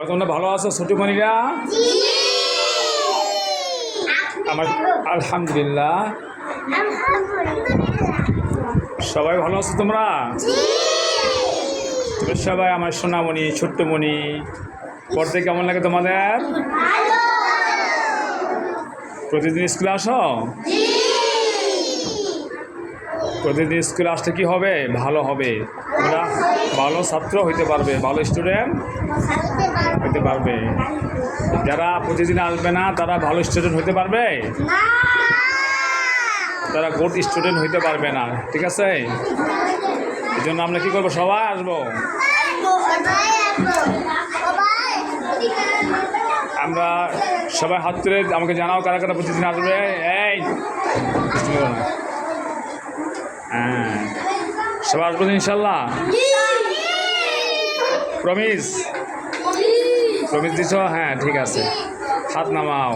তোমরা ভালো আছো ছোটমণিরা আমার আলহামদুলিল্লাহ। সবাই ভালো আছো তোমরা? সবাই আমার সোনামণি ছোট্টমণি পড়তে কেমন লাগে তোমাদের? প্রতিদিন স্কুলে আসো? প্রতিদিন স্কুলে আসলে কি হবে? ভালো হবে। তোমরা ভালো ছাত্র হইতে পারবে ভালো স্টুডেন্ট হইতে পারবে। যারা প্রতিদিন আসবে না তারা ভালো স্টুডেন্ট হতে পারবে? তারা গুড স্টুডেন্ট হইতে পারবে না ঠিক আছে? এই জন্য আমরা কী করব? সবাই আসব। আমরা সবাই হাত তুলে আমাকে জানাও কারা কারা প্রতিদিন আসবে। এই। হ্যাঁ। সবাই আসব ইনশাল্লাহ? প্রমিস প্রমিস দিছ? হ্যাঁ ঠিক আছে। হাত নামাও।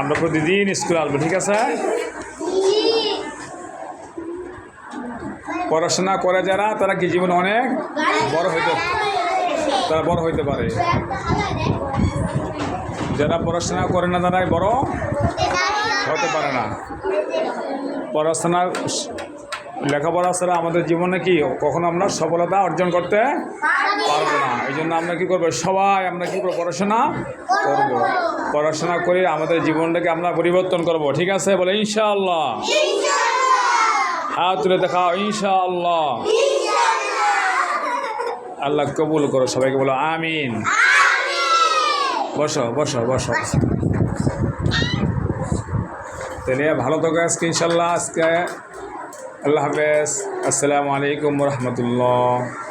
আমরা প্রতিদিন স্কুলে আসব, ঠিক আছে? পড়াশোনা করে যারা, তারা কি জীবনে অনেক বড় হইতে তারা বড় হইতে পারে। যারা পড়াশোনা করে না, তারাই বড়। হতে পারে না। পড়াশোনা লেখাপড়া ছাড়া আমাদের জীবনে কি কখনো আমরা সফলতা অর্জন করতে পারব না? এই জন্য আমরা কী করব? সবাই আমরা কী করব? পড়াশোনা করব। পড়াশোনা করে আমাদের জীবনটাকে আমরা পরিবর্তন করব। ঠিক আছে? বলে ইনশাআল্লাহ। হাত তুলে দেখাও ইনশাআল্লাহ। আল্লাহ কবুল করো সবাইকে বলো আমিন। বসো বসো বসো। তাহলে ভালো থাকো আজকে ইনশাল্লাহ আজকে। আল্লাহ হাফেজ। আসসালামু আলাইকুম রহমতুল্লাহ।